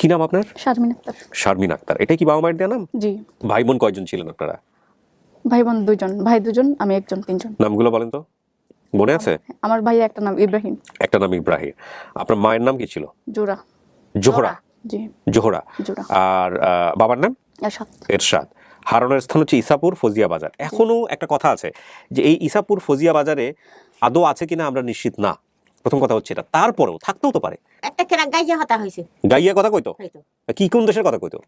কি নাম আপনার? শারমিন আক্তার। শারমিন আক্তার। এটাই কি বাবা মায়ের দেওয়া নাম? জি। ভাই বোন কয়জন ছিলেন আপনারা? ভাই বোন দুজন ভাই দুজন আমি একজন তিনজন। নামগুলো বলেন তো। মনে আছে? আমার ভাই একটা নাম ইব্রাহিম। একটা নাম ইব্রাহিম। আপনার মায়ের নাম কি ছিল? জোরা জোহরা? জি। জোহরা। আর বাবার নাম? এরশাদ। এরশাদ। হারানোর স্থান হচ্ছে ইসাপুর ফজিয়া বাজার। এখনও একটা কথা আছে যে এই ইসাপুর ফজিয়া বাজারে আদৌ আছে কিনা আমরা নিশ্চিত না। প্রথম কথা হচ্ছে এটা। তারপরেও থাকতেও তো পারে। একটা কেনা গাইয়া হতা হয়েছে গাইয়া কথা কইতো? কি কোন দেশের কথা কইতো?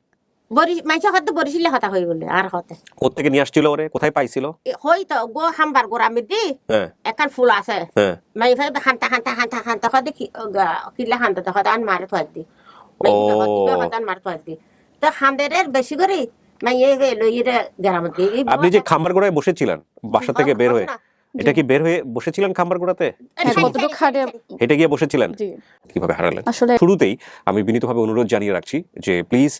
বরি মাইসা হয়তো বরিশিলে হতা হয়ে বলে আর হতে। কোথেকে নিয়ে আসছিল ওরে? কোথায় পাইছিল? এ হয়তো গো হামবার গোড়া মেদি হ্যাঁ। একান ফুল আছে। হ্যাঁ। মাই হান্তা হান্তা হান্তা হান্তা হতে কিলা হান্তা হতে আন মারে তো দি। ও। হতে মারে তো দি। তো হামদের বেশি করে মাই এ লইরে গ্রাম আপনি যে খাম্বার গোড়ায় বসেছিলেন বাসা থেকে বের হয়ে। এটা কি বের হয়ে বসেছিলেন খাম্বার গোড়াতে হ্যাঁ, কতটুকু খাটে হেঁটে গিয়ে বসেছিলেন? কীভাবে হারালেন? আসলে শুরুতেই আমি বিনীতভাবে অনুরোধ জানিয়ে রাখছি যে প্লিজ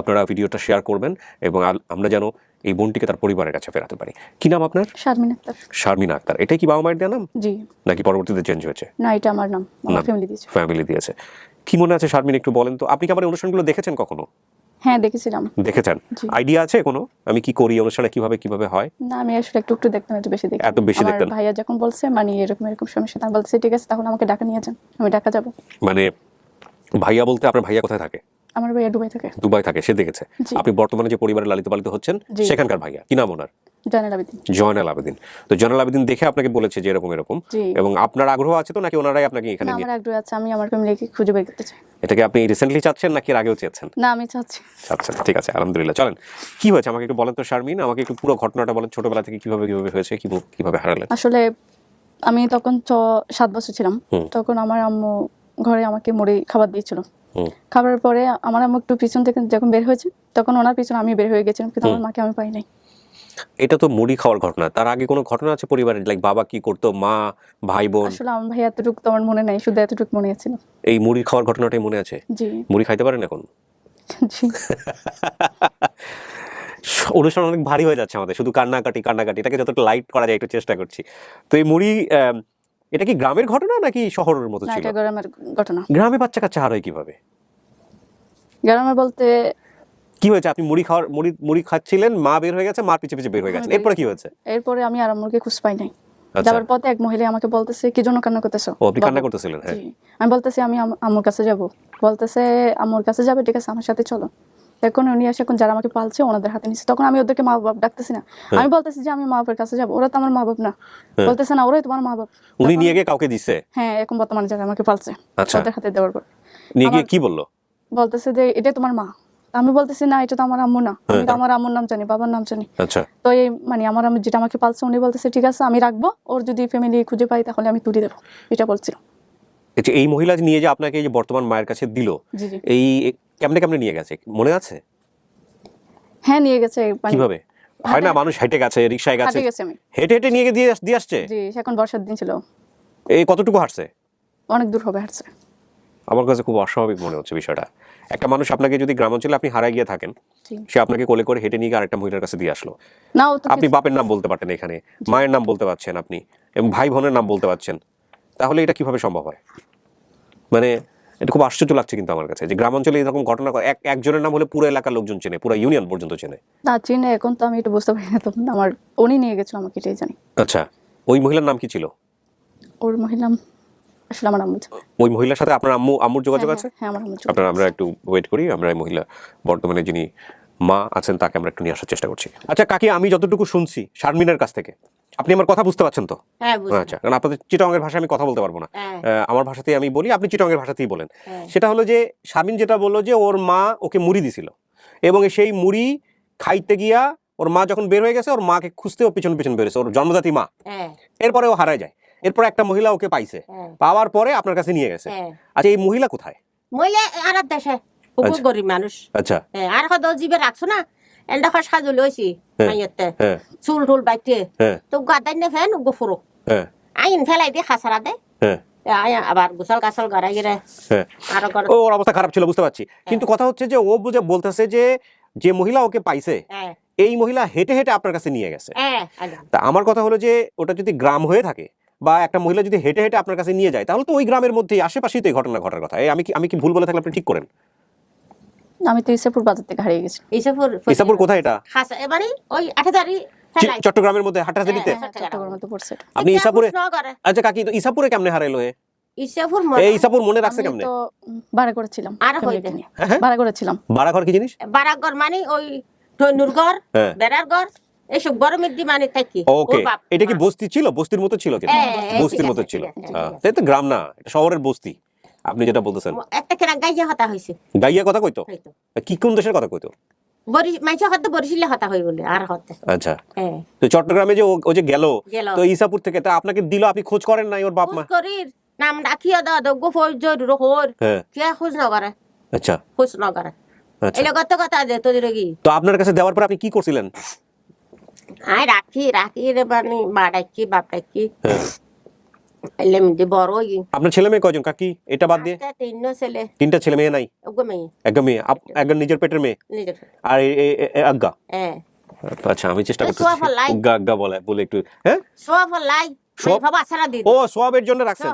আপনারা ভিডিওটা শেয়ার করবেন এবং আমরা যেন এই বোনটিকে তার পরিবারের কাছে ফেরাতে পারি। কি নাম আপনার? শারমিন আক্তার। শারমিন আক্তার। এটাই কি বাবা মায়ের দেওয়া নাম? জি। নাকি পরবর্তীতে চেঞ্জ হয়েছে? না এটা আমার নাম। আমার ফ্যামিলি দিয়েছে। ফ্যামিলি দিয়েছে। কি মনে আছে শারমিন একটু বলেন তো? আপনি কি আমার অনুষ্ঠানগুলো দেখেছেন কখনো? হ্যাঁ দেখেছিলাম। দেখেছেন? আইডিয়া আছে কোনো? আমি কি করি অনুষ্ঠানে কীভাবে কীভাবে হয়? না আমি আসলে একটু একটু দেখতাম একটু বেশি দেখি এত বেশি দেখতাম ভাইয়া যখন বলছে মানে এরকম এরকম সমস্যা আমি বলছে ঠিক আছে তাহলে আমাকে ঢাকা নিয়ে যান আমি ঢাকা যাব। মানে ভাইয়া বলতে আপনার ভাইয়া কোথায় থাকে? আমার ভাইয়া দুবাই থাকে। দুবাই থাকে সে দেখেছে। আপনি বর্তমানে যে পরিবারে লালিত পালিত হচ্ছেন সেখানকার ভাইয়া কি নাম ওনার? আবেদিন। জয়নাল আবেদিন। তো জয়নাল আবেদিন দেখে আপনাকে বলেছে যে এরকম এরকম। এবং আপনার আগ্রহ আছে তো নাকি ওনারাই আপনাকে এখানে না আমার আগ্রহ আছে আমি আমার ফ্যামিলিকে খুঁজে বের করতে চাই। এটাকে আপনি রিসেন্টলি চাচ্ছেন নাকি আগেও চেয়েছেন? না আমি চাচ্ছি। আচ্ছা ঠিক আছে আলহামদুলিল্লাহ। চলেন কি হয়েছে? আমাকে একটু বলেন তো শারমিন আমাকে একটু পুরো ঘটনাটা বলেন ছোটবেলা থেকে কীভাবে কীভাবে হয়েছে কীভাবে হারালেন? আসলে আমি তখন ছ সাত বছর ছিলাম। তখন আমার আম্মু ঘরে আমাকে মুড়ি খাবার দিয়েছিল। হুম। খাবারের পরে আমার আম্মু একটু পিছন থেকে যখন বের হয়েছে তখন ওনার পিছনে আমি বের হয়ে গেছিলাম কিন্তু আমার মাকে আমি পাই নাই। এটা তো মুড়ি খাওয়ার ঘটনা। তার আগে কোনো ঘটনা আছে পরিবারের? লাইক বাবা কি করতো? মা ভাই বোন? আসলে আমার ভাই এতটুকু তো আমার মনে নাই শুধু এতটুকু মনে আছে। এই মুড়ি খাওয়ার ঘটনাটাই মনে আছে? জি। মুড়ি খাইতে পারেন এখন? জি। অনুষ্ঠান অনেক ভারী হয়ে যাচ্ছে আমাদের শুধু কান্নাকাটি কান্নাকাটি। এটাকে যতটা লাইট করা যায় একটু চেষ্টা করছি। তো এই মুড়ি এটা কি গ্রামের ঘটনা নাকি শহরের মতো ছিল? এটা গ্রামের ঘটনা। গ্রামে বাচ্চা কাচ্চা হারায় কীভাবে? গ্রামে বলতে কি হয়েছে? আপনি মুড়ি খাওয়ার মুড়ি মুড়ি খাচ্ছিলেন মা বের হয়ে গেছে মার পিছে পিছে বের হয়ে গেছে। আমি এরপরে কি হয়েছে? এরপরে আমি আর আম্মুকে খুঁজ পাই নাই। আচ্ছা। যাওয়ার পথে এক মহিলা আমাকে বলতেছে কি জন্য কান্না করতেছো? ও আপনি কান্না করতেছিলেন হ্যাঁ। আমি বলতেছি আমি আম- আম্মুর কাছে যাব। বলতেছে আম্মুর কাছে যাবে ঠিক আছে আমার সাথে চলো। এখন উনি এসে এখন যারা আমাকে পালছে ওনাদের হাতে নিচ্ছে তখন আমি ওদেরকে মা বাপ ডাকতেছি না। আমি বলতেছি যে আমি মা বাবার কাছে যাব ওরা তো আমার মা বাপ না। বলতেছে না ওরাই তোমার মা বাপ। উনি নিয়ে গিয়ে কাউকে দিছে? হ্যাঁ এখন বর্তমানে যারা আমাকে পালছে আচ্ছা। ওদের হাতে দেওয়ার পর। নিয়ে গিয়ে কি বলল? বলতেছে যে এটা তোমার মা। আমি বলতেছি না এটা তো আমার আম্মু না। আমি তো আমার আম্মুর নাম জানি বাবার নাম জানি। আচ্ছা। তো এই মানে আমার আম্মু যেটা আমাকে পালছে উনি বলতেছে ঠিক আছে আমি রাখব। ওর যদি ফ্যামিলি খুঁজে পাই তাহলে আমি তুলে দেবো। এটা বলছিল। এই মহিলা নিয়ে যে আপনাকে এই যে বর্তমান মায়ের কাছে দিল এই কেমনে কেমনে নিয়ে গেছে? মনে আছে? হ্যাঁ নিয়ে গেছে। মানে কীভাবে? হয় না মানুষ হেঁটে গেছে রিক্সায় গেছে? হাঁটে গেছে আমি। হেঁটে হেঁটে নিয়ে গিয়ে দিয়ে আস- দিয়ে আসছে? জি এখন বর্ষার দিন ছিল। এই কতটুকু হাঁটছে? অনেক দূর হবে হাঁটছে। আমার কাছে খুব অস্বাভাবিক মনে হচ্ছে বিষয়টা। একটা মানুষ আপনাকে যদি গ্রামাঞ্চলে আপনি হারায় গিয়ে থাকেন জি। সে আপনাকে কোলে করে হেঁটে নিয়ে গিয়ে আরেকটা মহিলার কাছে দিয়ে আসলো। না ও তো আপনি বাপের নাম বলতে পারতেন এখানে মায়ের নাম বলতে পারছেন আপনি এবং ভাই বোনের নাম বলতে পারছেন। তাহলে এটা কীভাবে সম্ভব হয়? মানে এটা খুব আশ্চর্য লাগছে কিন্তু আমার কাছে যে গ্রামাঞ্চলে এরকম ঘটনা এক একজনের নাম হলে পুরো এলাকার লোকজন চেনে পুরো ইউনিয়ন পর্যন্ত চেনে। না চিনে এখন তো আমি এটা বুঝতে পারি না তখন আমার উনি নিয়ে গেছিল আমাকে এটাই জানি। আচ্ছা ওই মহিলার নাম কি ছিল? ওর মহিলা আসলে আমার আম্মু ওই মহিলার সাথে আপনার আম্মু আম্মুর যোগাযোগ হ্যাঁ, আছে? হ্যাঁ, হ্যাঁ আমার আম্মু আপনারা আমরা একটু ওয়েট করি আমরা এই মহিলা বর্তমানে যিনি মা আছেন তাকে আমরা একটু নিয়ে আসার চেষ্টা করছি। আচ্ছা কাকি আমি যতটুকু শুনছি শারমিনের কাছ থেকে আপনি আমার কথা বুঝতে পারছেন তো? হ্যাঁ আচ্ছা কারণ আপনাদের চিটংয়ের ভাষায় আমি কথা বলতে পারব না। হ্যাঁ। আমার ভাষাতেই আমি বলি আপনি চিটংয়ের ভাষাতেই বলেন। হ্যাঁ। সেটা হলো যে শারমিন যেটা বলল যে ওর মা ওকে মুড়ি দিছিল। এবং সেই মুড়ি খাইতে গিয়া ওর মা যখন বের হয়ে গেছে ওর মাকে খুঁজতে ও পিছন পিছন বেরোছে ওর জন্মদাতি মা। এরপরে ও হারায় যায়। এরপর একটা মহিলা ওকে পাইছে। পাওয়ার পরে আপনার কাছে নিয়ে গেছে। আচ্ছা এই মহিলা কোথায়? মহিলা আর দেশে খুব। গরিব মানুষ। আচ্ছা। আর কত জিবে রাখছো না? এন্ডা খা সাজু লইছি হ্যাঁ। মাইয়তে। হ্যাঁ। চুল টুল বাইতে। হ্যাঁ। তো গাদাই নে ফেন গফুরো। হ্যাঁ। আইন ফেলাই দিয়ে খাসারা দে। হ্যাঁ। আবার গোসল গাছল গড়াই গিরে। হ্যাঁ। আর গড়। ও ওর অবস্থা খারাপ ছিল বুঝতে পারছি। কিন্তু কথা হচ্ছে যে ও বুঝে বলতেছে যে যে মহিলা ওকে পাইছে হ্যাঁ। এই মহিলা হেঁটে হেঁটে আপনার কাছে নিয়ে গেছে। হ্যাঁ তা আমার কথা হলো যে ওটা যদি গ্রাম হয়ে থাকে বা একটা মহিলা যদি হেঁটে হেঁটে আপনার কাছে নিয়ে যায় তাহলে তো ওই গ্রামের মধ্যেই আশেপাশেই তো এই ঘটনা ঘটার কথা। আমি কি আমি কি ভুল বলে থাকলে আপনি ঠিক করেন? আমি তো ইসাপুর বাজার থেকে হারিয়ে গেছি। ইসাপুর ইসাপুর কোথায় এটা? খাসা এবারে ওই আঠাদারি চট্টগ্রামের মধ্যে হাটহাজারিতে? হ্যাঁ। পড়ছে। আপনি ইসাপুরে আচ্ছা কাকি তো ইসাপুরে কেমনে হারাইলো এ? ইসাপুর এই ইসাপুর মনে রাখছে কেমনে? তো ভাড়া করেছিলাম আর হইবে। নিয়ে। হ্যাঁ, হ্যাঁ। ভাড়া করেছিলাম কি জিনিস? মানে ওই ধনুর ঘর হ্যাঁ। বেড়ার ঘর এইসব গরমের দি মানে থাকি ওকে এটা কি বস্তি ছিল? বস্তির মতো ছিল কিন্তু হ্যাঁ, হ্যাঁ, বস্তির মতো ছিল। হ্যাঁ। তাই তো গ্রাম না এটা শহরের বস্তি। আপনি যেটা বলতেছেন। একটা গাইয়া হতা গাইয়া কথা কইতো? কি কোন দেশের কথা কইতো? বরি মাইসা হতে বরিশিলে হতা হই বলে আর হতে আচ্ছা। হ্যাঁ। তো চট্টগ্রামে যে ও- ও যে গেল গেল। তো ইসাপুর থেকে তা আপনাকে দিল? আপনি খোঁজ করেন নাই ওর বাপ মা? নাম ডাকিয়া দাও দাও গোফর জরুর হর হ্যাঁ। কে খোঁজ ন করে? আচ্ছা। খোঁজ ন করে। আচ্ছা। এলে কত কথা দে কি? তো আপনার কাছে দেওয়ার পর আপনি কি করছিলেন? আয় রাখি রাখি রে বানি মা ডাকি বাপ ডাকি। বড় হই। আপনার ছেলে মেয়ে কয়জন? কাকি এটা বাদ দিয়ে। ছেলে। তিনটা ছেলে মেয়ে নাই? মেয়ে। মেয়ে। নিজের পেটের মেয়ে? নিজের আর হ্যাঁ। আচ্ছা আমি চেষ্টা বলে বলে একটু হ্যাঁ? লাই। ও সোয়াবের জন্য রাখছেন?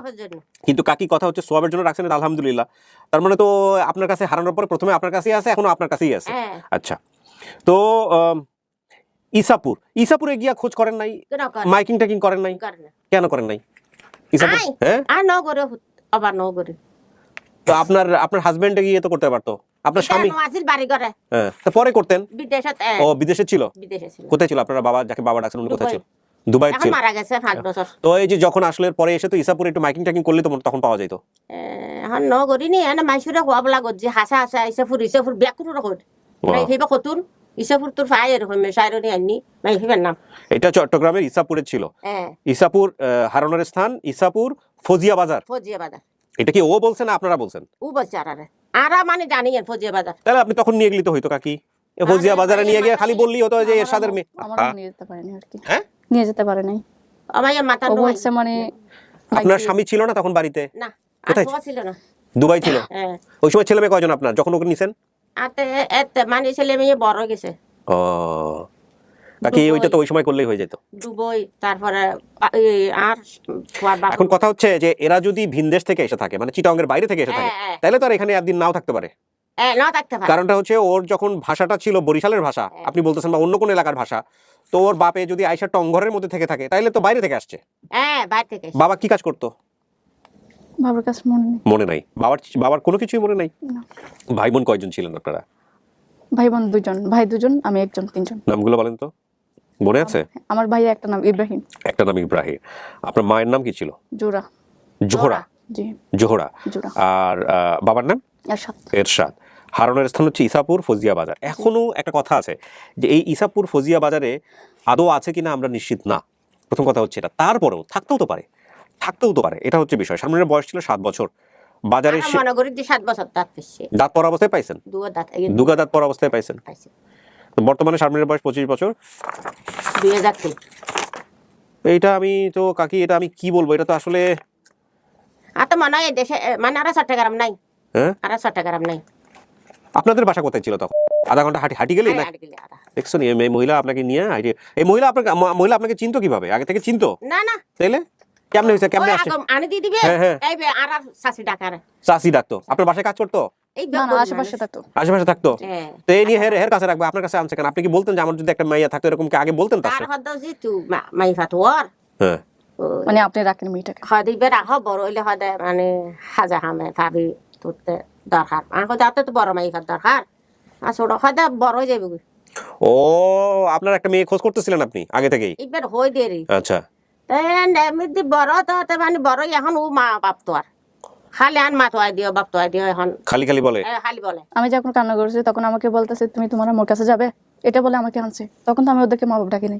কিন্তু কাকি কথা হচ্ছে সোয়াবের জন্য রাখছেন আলহামদুলিল্লাহ। তার মানে তো আপনার কাছে হারানোর পরে প্রথমে আপনার কাছেই আছে এখন আপনার কাছেই আছে। হ্যাঁ। আচ্ছা। তো ইসাপুর ইসাপুরে গিয়া খোঁজ করেন নাই? মাইকিং টাইকিং করেন নাই। কেন করেন নাই। হ্যাঁ? আর ন আবার ন তো আপনার আপনার হাজবেন্ডে গিয়ে তো করতে পারতো। আপনার স্বামী? মাঝির বাড়ি করে হ্যাঁ তো পরে করতেন? বিদেশত ও বিদেশে ছিল? বিদেশে ছিল। কোথায় ছিল? আপনার বাবা যাকে বাবা ডাকছেন উনি কোথায় দুবাই। ছিল? দুবাই ছিল। মারা গেছে পাঁচ বছর। তো এই যে যখন আসলে পরে এসে তো ইসাপুরে একটু মাইকিং টাইকিং করলে তো তখন পাওয়া যেত এ, এখন ন এনে মাইসুরে খোয়াব লাগত যে হাসা হাসা ইসাফুর ইসাফুর ব্যাকুর রকম সেইবা কতুন। ইসাফুর তোর ফাই এরকম সাইরনি আননি মাই হেবেন নাম। এটা চট্টগ্রামের ইসাপুরে ছিল। হ্যাঁ। ইসাপুর হারানোর স্থান ইসাপুর ফজিয়া বাজার। ফজিয়া বাজার। এটা কি ও বলছেন না আপনারা বলছেন? ও বলছে আর আরা মানে জানি ফজিয়া বাজার। তাহলে আপনি তখন নিয়ে গেলে তো হইতো কাকি? এ ফজিয়া বাজারে নিয়ে গিয়ে খালি বললি হতো যে এরশাদের মেয়ে। আমার হ্যাঁ? নিয়ে যেতে পারেনি আর কি। হ্যাঁ? নিয়ে যেতে পারে নাই। আমার মাথা ও নয়। বলছে মানে আপনার স্বামী ছিল না তখন বাড়িতে? না আর কোথায়? ছিল না। দুবাই ছিল? হ্যাঁ। ওই সময় ছেলে মেয়ে কয়জন আপনার? যখন ওকে নিছেন? এতে মানে ছেলে মেয়ে বড় গেছে। ও। দুবাই। ওইটা তো ওই সময় করলেই হয়ে যেত। দুবই তারপরে আর এখন কথা হচ্ছে যে এরা যদি ভিনদেশ থেকে এসে থাকে মানে চিটাঙ্গের বাইরে থেকে এসে থাকে হ্যাঁ, হ্যাঁ। তাহলে তো আর এখানে একদিন নাও থাকতে পারে। কারণটা হচ্ছে ওর যখন ভাষাটা ছিল বরিশালের ভাষা হ্যাঁ। আপনি বলতেছেন বা অন্য কোন এলাকার ভাষা তো ওর বাপে যদি আয়সা টংঘরের মধ্যে থেকে থাকে তাহলে তো বাইরে থেকে আসছে। হ্যাঁ বাবা কি কাজ করতো? বাবার কাছে মনে নেই। মনে নাই? বাবার বাবার কোনো কিছুই মনে নাই। ভাই বোন কয়জন ছিলেন আপনারা? ভাই বোন দুজন। ভাই দুজন আমি একজন তিনজন। নামগুলো বলেন তো। মনে আছে? আমার ভাইয়ের একটা নাম ইব্রাহিম। একটা নাম ইব্রাহিম। আপনার মায়ের নাম কি ছিল? জোরা জোহরা? জি। জোহরা। আর বাবার নাম? এরশাদ। এরশাদ। হারানোর স্থান হচ্ছে ইসাপুর ফজিয়া বাজার। এখনও একটা কথা আছে যে এই ইসাপুর ফজিয়া বাজারে আদৌ আছে কিনা আমরা নিশ্চিত না। প্রথম কথা হচ্ছে এটা। তারপরেও থাকতেও তো পারে। থাকতেও তো পারে এটা হচ্ছে বিষয়। সামনের বয়স ছিল সাত বছর। বাজারে মনে করি যে সাত বছর দাঁত পেয়েছে দাঁত পর অবস্থায় পাইছেন? দুগা দাঁত পর অবস্থায় পাইছেন? বর্তমানে সামনের বয়স পঁচিশ বছর। দুই হাজার তিন। এইটা আমি তো কাকি এটা আমি কি বলব? এটা তো আসলে আর তো মনে হয় দেশে মানে আর চট্টগ্রাম নাই। হ্যাঁ? আর চট্টগ্রাম নাই। আপনাদের বাসা কোথায় ছিল তখন? আধা ঘণ্টা হাঁটি হাঁটি গেলে না। দেখছ নি, এই মহিলা আপনাকে নিয়ে এই মহিলা আপনাকে মহিলা আপনাকে চিনতো কীভাবে? আগে থেকে চিনতো? না না। তাইলে? কেমনে হয়েছে? কেমনে আসছে? আগম আনি দিয়ে দিবে? হ্যাঁ, হ্যাঁ। এই বে আর আর শাশি ডাকার চাষি ডাকতো। আপনার বাসায় কাজ করতো। আশেপাশে থাকতো। আশেপাশে থাকতো? হ্যাঁ। তো এই নিয়ে হের হের কাছে রাখবে আপনার কাছে আনছে কেন? আপনি কি বলতেন যে আমার যদি একটা মাইয়া থাকতো এরকম কি আগে বলতেন তার মাই ফাতোয়ার হ্যাঁ। মানে আপনি রাখেন মেয়েটাকে। হদি বে রাখ বড় হইলে হদে মানে হাজা হামে ভাবি তুলতে দরকার। আর হদে এত তো বড় মাই ফাত দরকার। আর ছোট হদে বড় হয়ে যাবে ও আপনার একটা মেয়ে খোঁজ করতেছিলেন আপনি আগে থেকেই? এবার হই দেরি আচ্ছা। এমনি বড় তো মানে বড় এখন ও মা বাপ তো আর খালি আন মা তোয়াই দিও বাপ তোয়াই দিও এখন। খালি খালি বলে? খালি বলে। আমি যখন কান্না করেছি তখন আমাকে বলতেছে তুমি তোমার আম্মুর কাছে যাবে? এটা বলে আমাকে আনছে। তখন তো আমি ওদেরকে মা বাপ ডাকিনি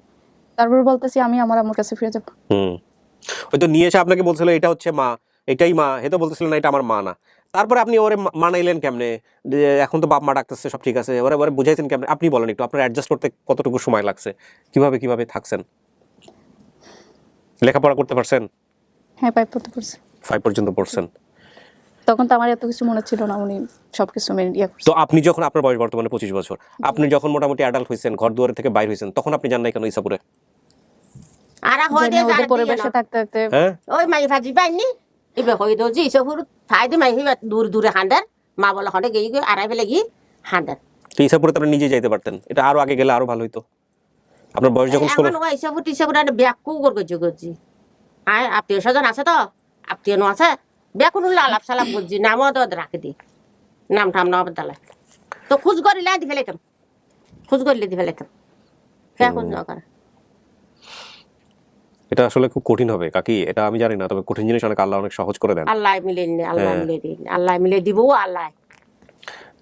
তারপর বলতেছি আমি আমার আম্মুর কাছে ফিরে যাব। হুম। ওই তো নিয়ে এসে আপনাকে বলছিল এটা হচ্ছে মা এটাই মা। হে তো বলতেছিলেন না এটা আমার মা না। তারপরে আপনি ওরে মানাইলেন কেমনে? যে এখন তো বাপ মা ডাকতেছে সব ঠিক আছে। ওরে ওরে বুঝাইছেন কেমনে? আপনি বলেন একটু আপনার অ্যাডজাস্ট করতে কতটুকু সময় লাগছে? কীভাবে কীভাবে থাকছেন? লেখাপড়া করতে পারছেন? হ্যাঁ পাইপ পড়তে পড়ছে ফাইভ পর্যন্ত পড়ছেন। তখন তো আমার এত কিছু মনে ছিল না উনি সবকিছু মেনে ইয়ে করছে। তো আপনি যখন আপনার বয়স বর্তমানে পঁচিশ বছর আপনি যখন মোটামুটি অ্যাডাল্ট হয়েছেন ঘর দুয়ারে থেকে বাইর হয়েছেন তখন আপনি জান নাই কেন ইসাপুরে? আর ওদের পরিবেশে থাকতে থাকতে হ্যাঁ? ওই মাই ভাজি পাইনি। এবে হই দো জি দি মাই দূর দূরে হান্দার মা বলে গই আড়াই ফেলে গি হাঁদেন তো ইসাপুরে নিজে যাইতে পারতেন এটা আরও আগে গেলে আরও ভালো হতো আপনার বয়স যখন ষোলো এখন ইসে ফুটি ইসে ফুটি ব্যাকু করছি করছি। আয় আত্মীয় স্বজন আছে তো? আত্মীয় নো আছে? ব্যাকুন আলাপ সালাপ করছি নামও তো রাখি দি। নাম ঠাম নাম তালে। তো খুঁজ করিলে দি ফেলাইতাম খুঁজ করিলে দি ফেলাইতাম কে খুঁজ না করে এটা আসলে খুব কঠিন হবে কাকি। এটা আমি জানি না তবে কঠিন জিনিস অনেক আল্লাহ অনেক সহজ করে দেন। আল্লাহ মিলে নি আল্লাহ হ্যাঁ। মিলে দিন আল্লাহ মিলে দিব আল্লাহ।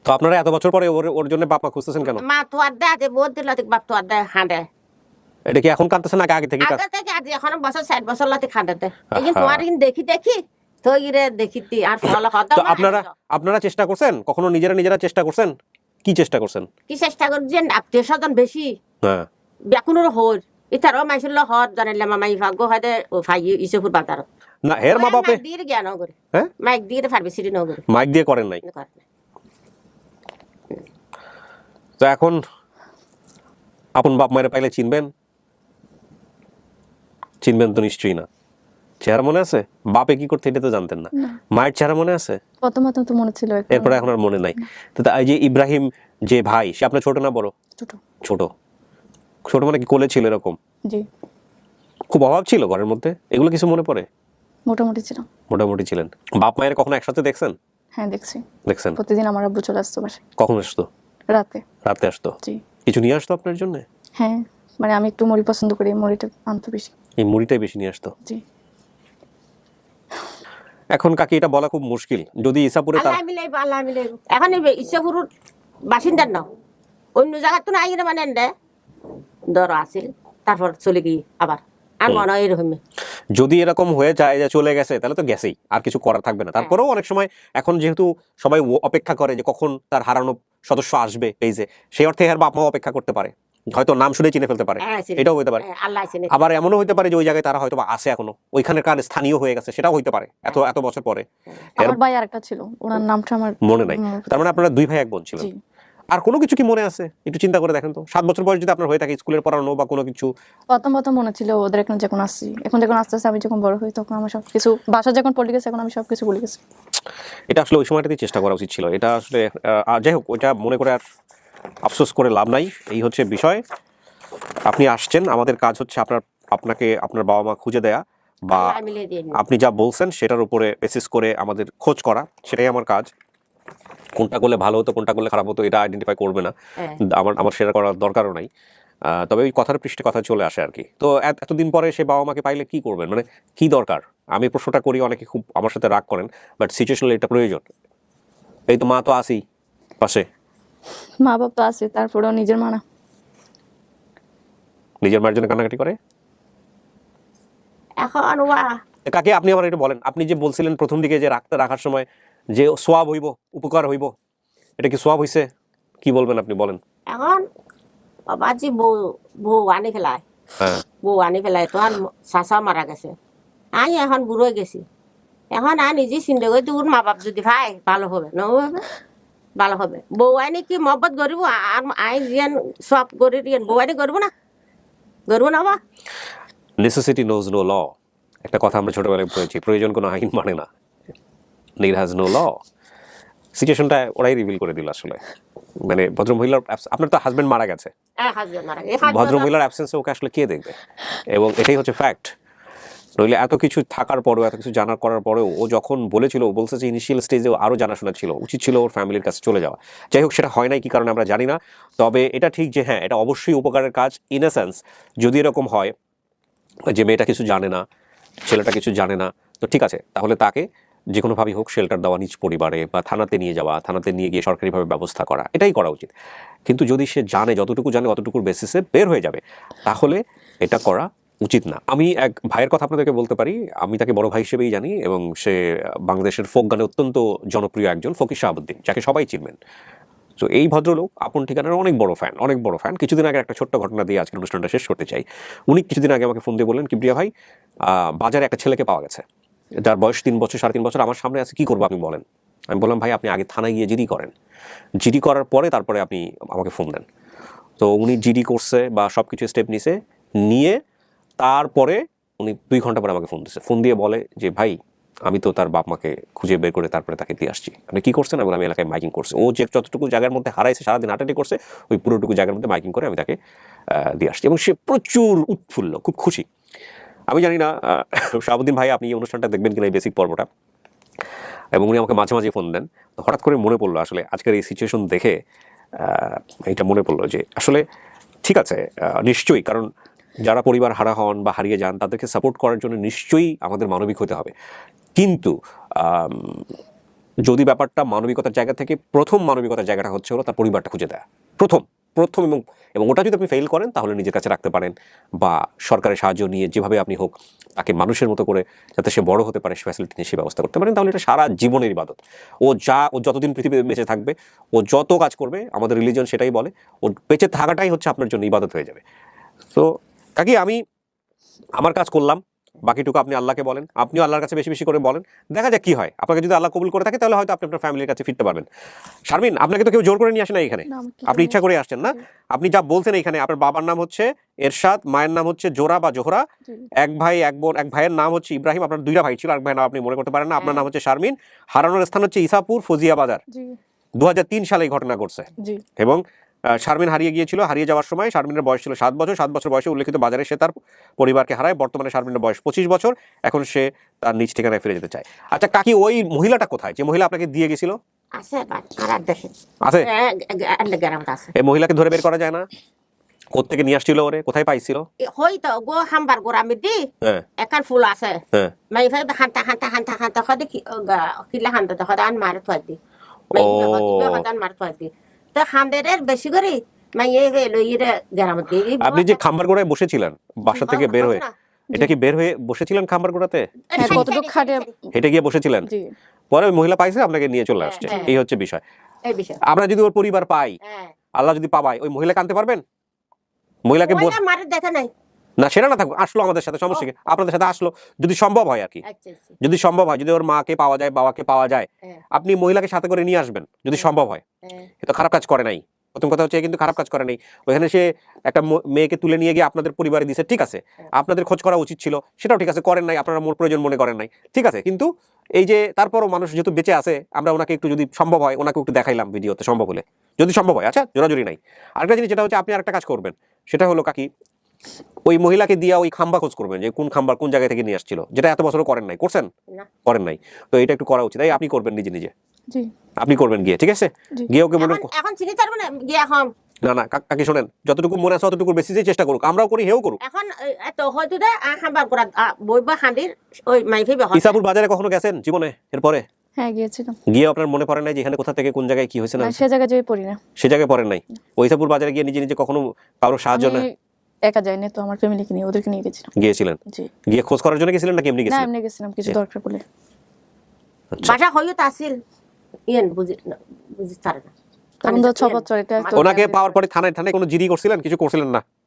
তো আপনারা এত বছর পরে ওর ওর জন্য বাপ মা খুঁজতেছেন কেন? মা তো আর দেয় দিন লতিক বাপ তো আর দেয় হাঁদে। এটা কি এখন কাঁদতেছেন নাকি আগে থেকে? আগে থেকে আজ এখন বছর ষাট বছর লতিক হাঁদে এই আহা। তোমার কিন্তু দেখি দেখি তো ইরে দেখিতি আর ফল তো আপনারা আপনারা চেষ্টা করছেন? কখনো নিজেরা নিজেরা চেষ্টা করছেন? কি চেষ্টা করছেন? কি চেষ্টা করছেন? আত্মীয় স্বজন বেশি। হ্যাঁ। ব্যাকুনের হর ইতারও মাইছিল হর জানিলে মামাই ভাগ্য হয় ও ভাই ইসুপুর বাজার না হের মা বাপে দিয়ে জ্ঞান করে। হ্যাঁ? মাইক দিয়ে ফার্মেসিটি নগরে মাইক দিয়ে করেন নাই। তো এখন আপন বাপ মায়ের পাইলে চিনবেন চিনবেন তো নিশ্চয়ই না। চেহারা মনে আছে? বাপে কি করতে এটা তো জানতেন না। মায়ের চেহারা মনে আছে? প্রথমত তো মনে ছিল এরপরে এখন আর মনে নাই। তো এই যে ইব্রাহিম যে ভাই সে আপনার ছোট না বড়? ছোট। ছোট। ছোট মানে কি কোলে ছিল এরকম? জি। খুব অভাব ছিল ঘরের মধ্যে? এগুলো কিছু মনে পড়ে? মোটামুটি ছিল। মোটামুটি ছিলেন। বাপ মায়ের কখনো একসাথে দেখছেন? হ্যাঁ দেখছি। দেখছেন? প্রতিদিন আমার আব্বু চলে আসতো বাসায়। কখন আসতো? রাতে। রাতে আসতো? জি। কিছু নিয়ে আসতো আপনার জন্য? হ্যাঁ মানে আমি একটু মুড়ি পছন্দ করি মুড়িটা আনতো বেশি। এই মুড়িটাই বেশি নিয়ে আসতো। জি। এখন কাকি এটা বলা খুব মুশকিল। যদি ইসাপুরে তার এখন ইসুপুর বাসিন্দার নাও। অন্য জায়গার তো নাই মানে দর আসিল তারপর চলে গিয়ে আবার। আর মনে হয় এরকমই যদি এরকম হয়ে যায় যে চলে গেছে তাহলে তো গেছেই আর কিছু করার থাকবে না। তারপরেও অনেক সময় এখন যেহেতু সবাই অপেক্ষা করে যে কখন তার হারানো সদস্য আসবে এই যে সেই অর্থে আর বাপ মাও অপেক্ষা করতে পারে। হয়তো নাম শুনে চিনে ফেলতে পারে। হ্যাঁ, এটাও হতে পারে। হ্যাঁ, আবার এমনও হতে পারে যে ওই জায়গায় তারা হয়তো আছে এখনও। ওইখানের কারণে স্থানীয় হয়ে গেছে সেটাও হইতে পারে এত এত বছর পরে। আমার ভাই আরেকটা ছিল ওনার নামটা আমার মনে নাই। তার মানে আপনারা দুই ভাই এক বোন ছিলেন। আর কোনো কিছু কি মনে আছে? একটু চিন্তা করে দেখেন তো। সাত বছর বয়স যদি আপনার হয়ে থাকে স্কুলের পড়ানো বা কোনো কিছু। প্রথম প্রথম মনে ছিল ওদের এখন যখন আসছি এখন যখন আস্তে আস্তে আমি যখন বড় হই তখন আমার সব কিছু বাসা যখন পড়ে গেছে এখন আমি সব কিছু ভুলে গেছি। এটা আসলে ওই সময়টাতেই চেষ্টা করা উচিত ছিল। এটা আসলে আহ, যাই হোক ওইটা মনে করে আর আফসোস করে লাভ নাই এই হচ্ছে বিষয়। আপনি আসছেন আমাদের কাজ হচ্ছে আপনার আপনাকে আপনার বাবা মা খুঁজে দেয়া বা আপনি যা বলছেন সেটার উপরে বেসিস করে আমাদের খোঁজ করা সেটাই আমার কাজ। কোনটা করলে ভালো হতো কোনটা করলে খারাপ হতো এটা আইডেন্টিফাই করবে না। হ্যাঁ। আমার আমার সেটা করার দরকারও নাই। আহ, তবে ওই কথার পৃষ্ঠে কথা চলে আসে আর কি। তো এত- এতদিন পরে সে বাবা মাকে পাইলে কি করবেন? মানে কি দরকার? আমি প্রশ্নটা করি অনেকে খুব আমার সাথে রাগ করেন বাট সিচুয়েশনাল এটা প্রয়োজন। এই তো মা তো আসি পাশে। মা বাবা তো আছে তারপরেও নিজের মানা নিজের মায়ের জন্য কান্নাকাটি করে? এখন কাকে? আপনি আমার এটা বলেন। আপনি যে বলছিলেন প্রথম দিকে যে রাখতে রাখার সময় যে সোয়াব হইব উপকার হইব এটা কি সোয়াব হইছে? কি বলবেন আপনি? বলেন। এখন বাবাজি বউ বউ আনি ফেলায়। হ্যাঁ। বউ আনি ফেলাই তো আর শাশা মারা গেছে। আমি এখন বুড়ো গেছি। এখন আর নিজে চিন্তা করি তোর মা বাপ যদি ভাই ভালো হবে। নহবে। ভালো হবে। বউ আইনি কি মহব্বত করিব আর আই যেন সব করি দিয়ে বউ আইনি করব না? করব না বা? নেসেসিটি নোজ নো ল একটা কথা আমরা ছোটবেলায় পড়েছি প্রয়োজন কোনো আইন মানে না। নিড হ্যাজ নো ল সিচুয়েশনটা ওরাই রিভিল করে দিল আসলে। মানে ভদ্রমহিলার আপনার তো হাজবেন্ড মারা গেছে। হাজবেন্ড মারা গেছে। ভদ্রমহিলার অ্যাবসেন্সে ওকে আসলে কে দেখবে? এবং এটাই হচ্ছে ফ্যাক্ট নইলে এত কিছু থাকার পরেও, এত কিছু জানার করার পরেও ও যখন বলেছিল, ও বলছে যে ইনিশিয়াল স্টেজে আরও জানাশোনা ছিল, উচিত ছিল ওর ফ্যামিলির কাছে চলে যাওয়া। যাই হোক, সেটা হয় নাই, কি কারণে আমরা জানি না। তবে এটা ঠিক যে হ্যাঁ এটা অবশ্যই উপকারের কাজ ইন এ সেন্স যদি এরকম হয় যে মেয়েটা কিছু জানে না, ছেলেটা কিছু জানে না, তো ঠিক আছে, তাহলে তাকে যে কোনোভাবেই হোক শেল্টার দেওয়া নিজ পরিবারে বা থানাতে নিয়ে যাওয়া, থানাতে নিয়ে গিয়ে সরকারিভাবে ব্যবস্থা করা, এটাই করা উচিত। কিন্তু যদি সে জানে, যতটুকু জানে, অতটুকুর বেসিসে বের হয়ে যাবে, তাহলে এটা করা উচিত না। আমি এক ভাইয়ের কথা আপনাদেরকে বলতে পারি। আমি তাকে বড় ভাই হিসেবেই জানি এবং সে বাংলাদেশের ফোক গানে অত্যন্ত জনপ্রিয় একজন, ফকির শাহাবুদ্দিন, যাকে সবাই চিনবেন। তো এই ভদ্রলোক আপন ঠিকানার অনেক বড় ফ্যান অনেক বড় ফ্যান কিছুদিন আগে একটা ছোট্ট ঘটনা দিয়ে আজকের অনুষ্ঠানটা শেষ করতে চাই। উনি কিছুদিন আগে আমাকে ফোন দিয়ে বললেন, কিপ্রিয়া ভাই বাজারে একটা ছেলেকে পাওয়া গেছে। যার বয়স তিন বছর, সাড়ে তিন বছর। আমার সামনে আছে, কি করব আপনি বলেন? আমি বললাম, ভাই, আপনি আগে থানায় গিয়ে জিডি করেন। জিডি করার পরে তারপরে আপনি আমাকে ফোন দেন। তো উনি জিডি করছে বা সব কিছু স্টেপ নিছে, নিয়ে তারপরে উনি দুই ঘণ্টা পরে আমাকে ফোন দিচ্ছে ফোন দিয়ে বলে যে, ভাই, আমি তো তার বাপ মাকে খুঁজে বের করে তারপরে তাকে দিয়ে আসছি। আপনি কি করছেন? এবং আমি এলাকায় মাইকিং করছি। ও যে যতটুকু জায়গার মধ্যে হারাইছে, সারাদিন হাঁটাটি করছে, ওই পুরোটুকু জায়গার মধ্যে মাইকিং করে আমি তাকে দিয়ে আসছি। এবং সে প্রচুর উৎফুল্ল, খুব খুশি। আমি জানি না শাহাবুদ্দিন ভাই, আপনি এই অনুষ্ঠানটা দেখবেন কিনা, এই বেসিক পর্বটা। এবং উনি আমাকে মাঝে মাঝে ফোন দেন। হঠাৎ করে মনে পড়ল, আসলে আজকের এই সিচুয়েশন দেখে এটা মনে পড়ল যে, আসলে ঠিক আছে নিশ্চয়ই, কারণ যারা পরিবার হারা হন বা হারিয়ে যান, তাদেরকে সাপোর্ট করার জন্য নিশ্চয়ই আমাদের মানবিক হতে হবে। কিন্তু যদি ব্যাপারটা মানবিকতার জায়গা থেকে প্রথম মানবিকতার জায়গাটা হচ্ছে হলো তার পরিবারটা খুঁজে দেয়। প্রথম প্রথম এবং এবং ওটা যদি আপনি ফেল করেন, তাহলে নিজের কাছে রাখতে পারেন বা সরকারের সাহায্য নিয়ে যেভাবে আপনি হোক, তাকে মানুষের মতো করে যাতে সে বড় হতে পারে সে ফ্যাসিলিটি নিয়ে সে ব্যবস্থা করতে পারেন, তাহলে এটা সারা জীবনের ইবাদত। ও যা, ও যতদিন পৃথিবীতে বেঁচে থাকবে, ও যত কাজ করবে, আমাদের রিলিজন সেটাই বলে ও বেঁচে থাকাটাই হচ্ছে আপনার জন্য ইবাদত হয়ে যাবে। তো কাকি আমি আমার কাজ করলাম। বাকিটুকু আপনি আল্লাহকে বলেন। আপনিও আল্লাহর কাছে বেশি বেশি করে বলেন। দেখা যাক কি হয়। আপনাকে যদি আল্লাহ কবুল করে থাকে তাহলে হয়তো আপনি আপনার ফ্যামিলির কাছে ফিরতে পারবেন। শারমিন আপনাকে তো কেউ জোর করে নিয়ে আসে না এখানে? আপনি ইচ্ছা করে আসছেন না? আপনি যা বলছেন এখানে আপনার বাবার নাম হচ্ছে এরশাদ মায়ের নাম হচ্ছে জোরা বা জোহরা। এক ভাই এক বোন এক ভাইয়ের নাম হচ্ছে ইব্রাহিম। আপনার দুইটা ভাই ছিল এক ভাইয়ের নাম আপনি মনে করতে পারেন না। আপনার নাম হচ্ছে শারমিন। হারানোর স্থান হচ্ছে ইসাপুর ফজিয়া বাজার। দু সালে এই ঘটনা ঘটছে। এবং শারমিন হারিয়ে গিয়েছিল হারিয়ে যাওয়ার সময় শারমিনের বয়স ছিল সাত বছর সাত বছর বয়সে উল্লেখিত বাজারে সে তার পরিবারকে হারায় বর্তমানে শারমিনের বয়স পঁচিশ বছর এখন সে তার নিজ ঠিকানায় ফিরে যেতে চায়। আচ্ছা কাকি ওই মহিলাটা কোথায়? যে মহিলা আপনাকে দিয়ে গেছিল? আছে আছে? এই মহিলাকে ধরে বের করা যায় না? কোত্থেকে নিয়ে আসছিল ওরে? কোথায় পাইছিল? হয়তো গো হামবার গোড়া মিদি হ্যাঁ। একান ফুল আছে। হ্যাঁ। মাই ফাই হান্তা হান্তা হান্তা হান্তা খদে কি কিলা হান্তা খদান মার থাদি মাই। খদান মার থাদি তো বেশি করে আপনি যে খাম্বার গোড়ায় বসেছিলেন বাসা থেকে বের হয়ে এটা কি বের হয়ে বসেছিলেন খাম্বার গোড়াতে হ্যাঁ হেঁটে গিয়ে বসেছিলেন? পরে ওই মহিলা পাইছে আপনাকে নিয়ে চলে আসছে। হ্যাঁ। এই হচ্ছে বিষয়। এই আমরা যদি ওর পরিবার পাই হ্যাঁ। আল্লাহ যদি পাবাই ওই মহিলা কানতে পারবেন? মহিলাকে দেখে নাই। না সেটা না থাকুক আসলো আমাদের সাথে সমস্যা কি? আপনাদের সাথে আসলো যদি সম্ভব হয় আর কি আচ্ছা আচ্ছা। যদি সম্ভব হয় যদি ওর মাকে পাওয়া যায় বাবাকে পাওয়া যায়। আপনি মহিলাকে সাথে করে নিয়ে আসবেন যদি সম্ভব হয়। হ্যাঁ। এ তো খারাপ কাজ করে নাই। প্রথম কথা হচ্ছে কিন্তু খারাপ কাজ করে নাই। ওইখানে সে একটা মেয়েকে তুলে নিয়ে গিয়ে আপনাদের পরিবারে দিছে ঠিক আছে। আপনাদের খোঁজ করা উচিত ছিল সেটাও ঠিক আছে করেন নাই আপনারা মোর প্রয়োজন মনে করেন নাই ঠিক আছে। কিন্তু এই যে তারপরও মানুষ যেহেতু বেঁচে আছে আমরা ওনাকে একটু যদি সম্ভব হয় ওনাকে একটু দেখাইলাম ভিডিওতে সম্ভব হলে। যদি সম্ভব হয় আচ্ছা জোরাজুরি নাই। আরেকটা জিনিস যেটা হচ্ছে আপনি আরেকটা কাজ করবেন সেটা হলো কাকি ওই মহিলাকে দিয়ে ওই খাম্বা খোঁজ করবেন যে কোন খাম্বার কোন জায়গা থেকে নিয়ে আসছিল যেটা এত বছর করেন নাই। করছেন? করেন নাই। তো এটা একটু করা উচিত। তাই আপনি করবেন নিজে নিজে। জি। আপনি করবেন গিয়ে ঠিক আছে? গিয়ে ওকে মনে এখন চিনি পারব না? গিয়ে এখন। না না কাকি শোনেন যতটুকু মনে আছে ততটুকু বেশি চেষ্টা করুক আমরাও করি হেও করুক। এখন এত হয়তো দে হামবার গোড়া বইবা হাঁদির ওই মাই ফাইবে ইসাপুর বাজারে কখনো গেছেন জীবনে এরপরে? হ্যাঁ গিয়েছিলাম। গিয়ে আপনার মনে পড়ে নাই যে এখানে কোথা থেকে কোন জায়গায় কি হয়েছে না না সে জায়গায় যেয়ে পড়ি না। সে জায়গায় পড়েন নাই? ওই বাজারে গিয়ে নিজে নিজে কখনো কারও সাহায্য না একা যাইনি তো আমার ফ্যামিলিকে নিয়ে ওদেরকে নিয়ে গেছিলাম। গিয়েছিলেন? জি। গিয়ে খোঁজ করার জন্য গেছিলেন নাকি এমনি না গেছিলেন? এমনি গেছিলাম কিছু জি। দরকার পড়লে। আচ্ছা। বাসা হইও তাসিল ইয়েন বুঝি না, বুঝি তার না। তখন তো ছ বছর এটা তো ওনাকে পাওয়ার পরে থানায় থানায় কোনো জিডি করছিলেন? কিছু করছিলেন না?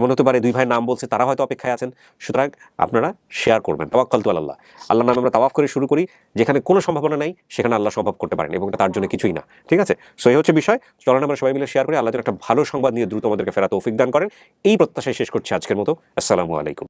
এমন হতে পারে দুই ভাই নাম বলছে, তারা হয়তো অপেক্ষায় আছেন। সুতরাং আপনারা শেয়ার করবেন। তাওয়াক্কাল তু আল্লাহ। আল্লাহ নামে আমরা তাওয়াফ করে শুরু করি, যেখানে কোনো সম্ভাবনা নাই, সেখানে আল্লাহ সম্ভব করতে পারেন এবং তার জন্য কিছুই না। ঠিক আছে? সো এই হচ্ছে বিষয়। চলেন আমরা সবাই মিলে শেয়ার করি। আল্লাহ একটা ভালো সংবাদ নিয়ে দ্রুত আমাদেরকে ফেরা তৌফিক দান করেন। এই প্রত্যাশায় শেষ করছি আজকের মতো। আসসালামু আলাইকুম।